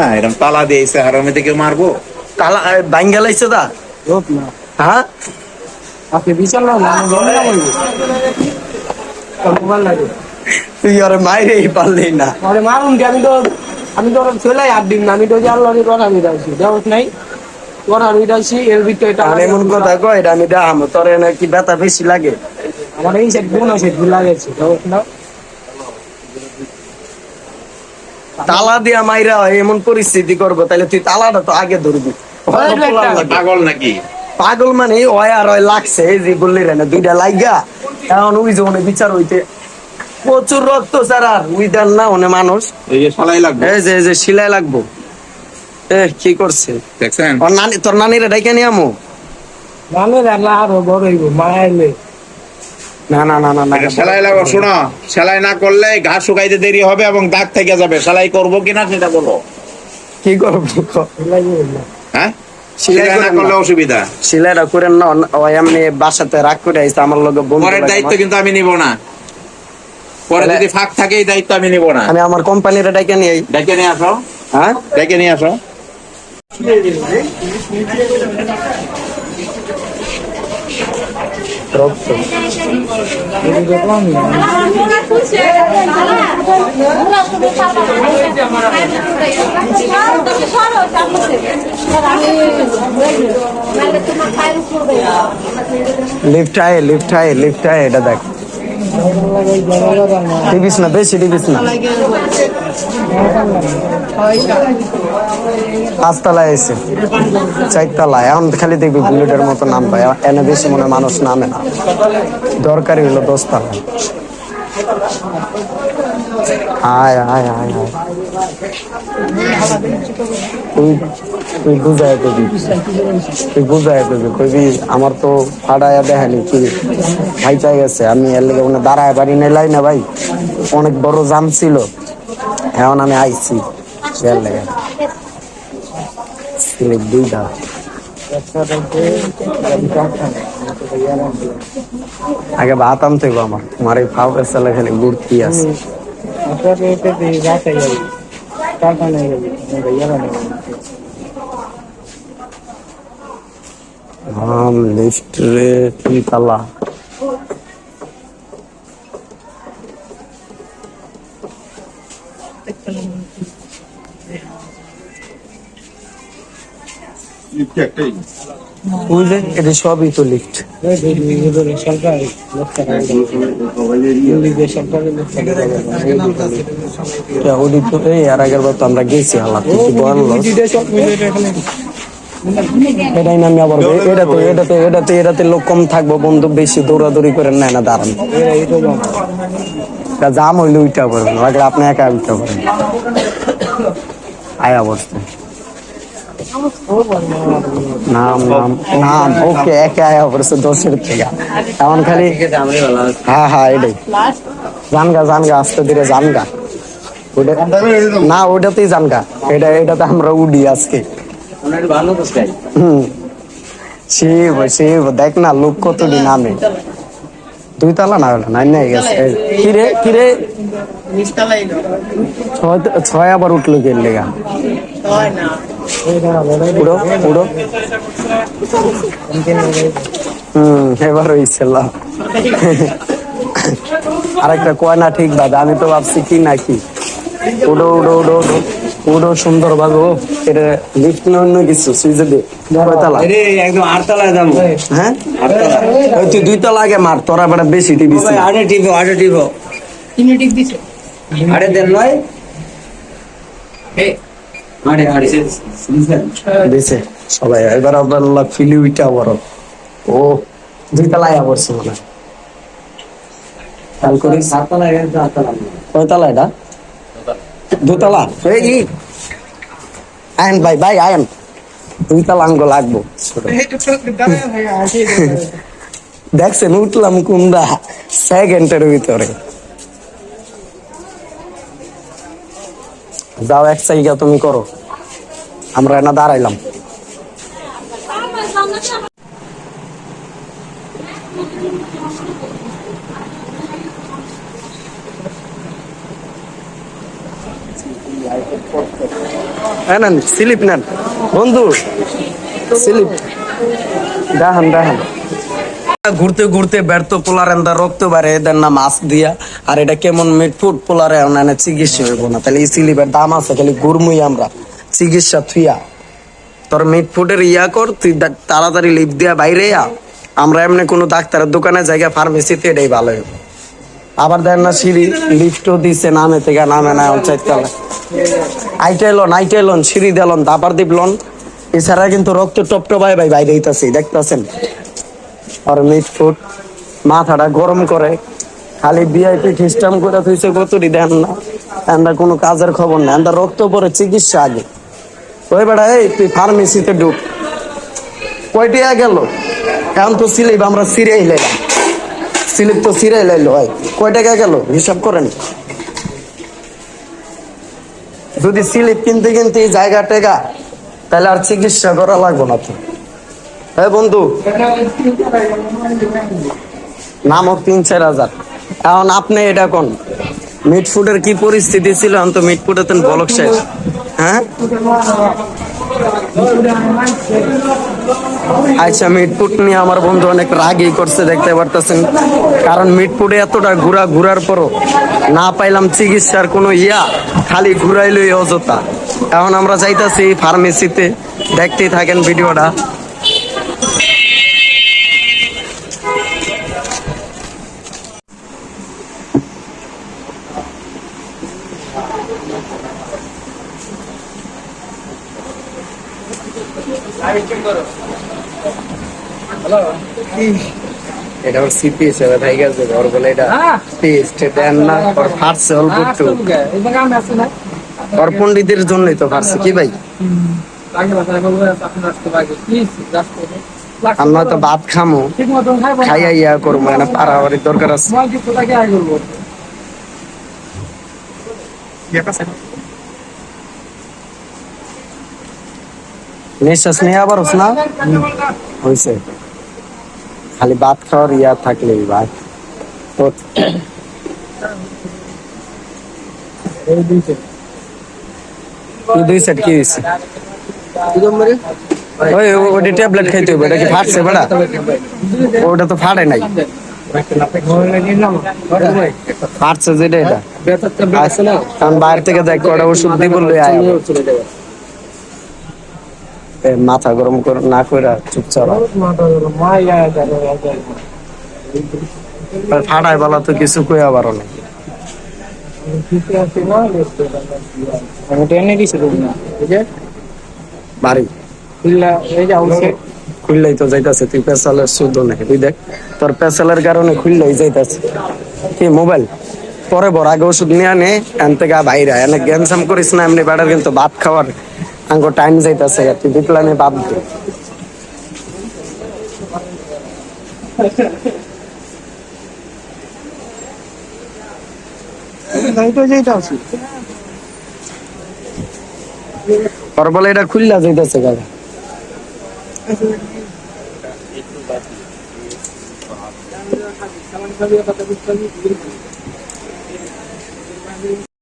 না এরকম তালা দিয়েছে হারামিতে কেউ মারবো। তালা বাইঙ্গা লাইছে দা না। হ্যাঁ? আপনি বিশাল না আমি মোবাইল লাগে। তুই আরে মাইরেই পারলি না। আরে মারুন কি আমি তো আমি তো চলে আর দিন না আমি তো জানলো আমি কথা মিটাইছি দেওয়া নাই। কথা মিটাইছি এর ভিতরে এটা আর এমন কথা কয় এটা আমি দেখাম তোর কি ব্যথা বেশি লাগে। আমার এই সেট বোন আছে ভুল লাগেছে দেওয়া না। তালা দিয়া মাইরা এমন পরিস্থিতি করব তাহলে তুই তালাটা তো আগে ধরবি। পাগল নাকি? পাগল মানে ওয় আর ওয় লাগছে এই যে বললি রে না দুইটা লাইগা। এখন ওই যে বিচার হইতে প্রচুর রক্ত স্যার আর উই দেন না অনেক মানুষ। এই যে সালাই লাগবে। এই যে এই যে সিলাই লাগবো। এ কি করছে? দেখছেন? ওর নানি তোর নানিরে ডাইকে নিয়ে আমো। জানে রাখলে আরও বড় হইব মায়াইলে। না না না না না সেলাই লাগো শোনো। সেলাই না করলে শুকাইতে দেরি হবে এবং দাগ থেকে যাবে। সেলাই করব কিনা সেটা বলো। কি করব? হ্যাঁ? সেলাই সেলাই না করলে অসুবিধা। সিলাইটা করেন না ও এমনি বাসাতে রাগ করে আমার লগে পরের দায়িত্ব কিন্তু আমি নিব না। পরে যদি ফাঁক থাকে এই দায়িত্ব আমি নিব না। আমি আমার কোম্পানির ডাইকে নিয়ে। ডেকে নিয়ে আসো। হ্যাঁ? ডেকে নিয়ে আসো। রক্ত লিফট আয় লিফট আয় লিফট আয় এটা দেখ। টিভিস না, বেশি টিভিস না। পাঁচতলায় এসে, চারতলায়। এখন খালি দেখবি বুলেটের মতো নাম পায়। এনে বেশি মনে মানুষ নামে না। দরকারি হলো দশতলা আয় আয় আয় আয়। তুই তুই কবি। তুই আমার তো ফাড়ায় দেখানি, কি ভাই চাই গেছে। আমি এর লেগে ওখানে দাঁড়ায় বাড়ি নেলাই না ভাই। অনেক বড় জাম ছিল। এখন আমি আইছি এর লেগে। দুইটা। আগে ভাত আনতে গো আমার তোমার এই ফাও পেছালে খালি ঘুরতি আছে আপনাকে এতে দিয়ে রাখা যাবে টাকা নেই যাবে ইয়ারা নেই हम लिफ्ट रे तीन तला বুঝলে এটা সবই তো লিফট এই আর আগের বার তো আমরা গেছি এটাই না আমি আবার এটাতে এটাতে এটাতে এটাতে লোক কম থাকব, বন্ধু, বেশি দৌড়াদৌড়ি করে নেয় না দাঁড়ান জাম হইলে উইটা পারবেন আগে আপনি একা উইটা পারবেন আয়া বসতে নাম নাম নাম ওকে একে আয়া পড়ছে দশের থেকে। এমন খালি হ্যাঁ হ্যাঁ এটাই। জানগা জানগা আস্তে ধীরে জানগা না ওটাতেই জানগা এটা এটাতে আমরা উডি আজকে। হুম। শিব শিব দেখ না লোক কতটি নামে। দুই তালা না হলো নাই নাই গেছে। কিরে কিরে ছয় ছয় আবার উঠল কে লেগা? পুরো পুরো হম এবার হয়েছে লাভ। আরেকটা কয়না ঠিক বাদে আমি তো ভাবছি কি নাকি উডো উডো উডো উডো উডো সুন্দর ও এটা লিফট না অন্য কিছু সুইজে দে কয়তালা একদম আটতলায় হ্যাঁ? ওই তুই দুই আগে মার তোরা বেটা বেশি টিভি আটে টিপো আটে দেন নয়? আটে দিছে সবাই এবার আবার ফিলি উইটা বড়। ও দুই তলা আয়া পড়ছে মনে হয়। গেছে আটতলা। কয়তলা এটা? দুতলা। এই। আয়ন ভাই ভাই আয়ন। দুই তালা আঙ্গ লাগবো। ছোট। দেখছেন উঠলাম কুন্দা সেকেন্ডের ভিতরে। যাও এক জায়গা তুমি করো। আমরা না দাঁড়াইলাম। স্লিপ নেন। বন্ধু স্লিপ। দেখান দেখান। ঘুরতে ঘুরতে ব্যর্থ পোলার এন্দা রক্ত বাড়ে এদের না মাছ দিয়া আর এটা কেমন মিট ফুড পোলারে না চিকিৎসা হইব না তাহলে এই স্লিপের দাম আছে খালি ঘুরমুই আমরা চিকিৎসা থুইয়া তোর মিট ফুডের ইয়া কর তুই তাড়াতাড়ি লিপ দিয়া বাইরে আমরা এমনি কোনো ডাক্তারের দোকানে জায়গা ফার্মেসিতে এটাই ভালো হবে আবার দেন না সিঁড়ি লিফটও দিছে নামে থেকে নামে না চাইতলা আইটা এলন আইটা এলন সিঁড়ি দিলন দাপার দিবলন এছাড়া কিন্তু রক্ত টপটপায় ভাই বাইরে হইতাছে দেখতাছেন আর মিট ফুড মাথাটা গরম করে, খালি ভিআইপি সিস্টেম করে থইছে কতটি দেন না। এন্দা কোনো কাজের খবর না, এন্দা রক্ত পরে চিকিৎসা আগে। ওই বেড়া এই তুই ফার্মেসিতে ঢুক। কয়টিয়া গেল? এখন তো সিলিপ, আমরা সিরিয়াই লাইলাম। স্লিপ তো সিরাই লাইলো, ভাই। কয় টাকা গেল? হিসাব করেন। যদি স্লিপ কিনতে কিনতে এই জায়গা টেকা তাহলে আর চিকিৎসা করা লাগবো না তো। হ্যাঁ বন্ধু। নামও তিন চার হাজার। এখন আপনি এটা কোন? মিট ফুডের কি পরিস্থিতি ছিল? এখন তো মিট ফুডের বলক শেষ। হ্যাঁ? আচ্ছা মিটপুট নিয়ে আমার বন্ধু অনেক রাগই করছে, দেখতে পারতেছেন। কারণ মিটপুটে এতটা ঘুরা ঘুরার পরও না পাইলাম চিকিৎসার কোনো ইয়া, খালি ঘুরাইলো এই অযথা। এখন আমরা যাইতাছি ফার্মেসিতে দেখতেই থাকেন ভিডিওটা। এটা ওর সিপি হিসেবে থাই গেছে ওর বলে এটা টেস্ট দেন না ওর ফাটছে অল্প একটু ওর পন্ডিতের জন্যই তো ফাটছে কি ভাই? আমরা তো ভাত খামো না। খাইয়া ইয়া করব পারাবাড়ির দরকার আছে তোমার কি কোথাকে আয় করব নিঃশ্বাস নিয়ে আবার হস না হয়েছে খালি ভাত খাওয়ার ইয়া থাকলেই ভাই তো এই দিনছে তুই দুই সেট কি হয়েছে ওই ও- ওটা ট্যাবলেট খাইতে হবে এটা কি ফাটছে বেড়া ওটা তো ফাটে নাই ফাটছে যেটা এটা কারণ বাইরে থেকে দেখ কটা ওষুধ দিয়ে বললে আয় আবার। এ, মাথা গরম করে না করে চুপচাপ। ফাটায় বলা তো কিছু কই আবার অনেক বাড়ি। খুললেই তো যাইতাছে তুই পেশালের শুদ্ধ নেই তুই দেখ তোর পেশালের কারণে খুললেই যাইতাছে। কি মোবাইল? পরে বড় আগে ওষুধ নিয়ে আনে এন থেকে বাইরে। এনে গেম সাম করিস না এমনি বেড়ার কিন্তু ভাত খাওয়ার আঙ্গো টাইম যাইতাছে তুই বিপ্লানে বাদ দে তোর বলে খুললা যাইতাছে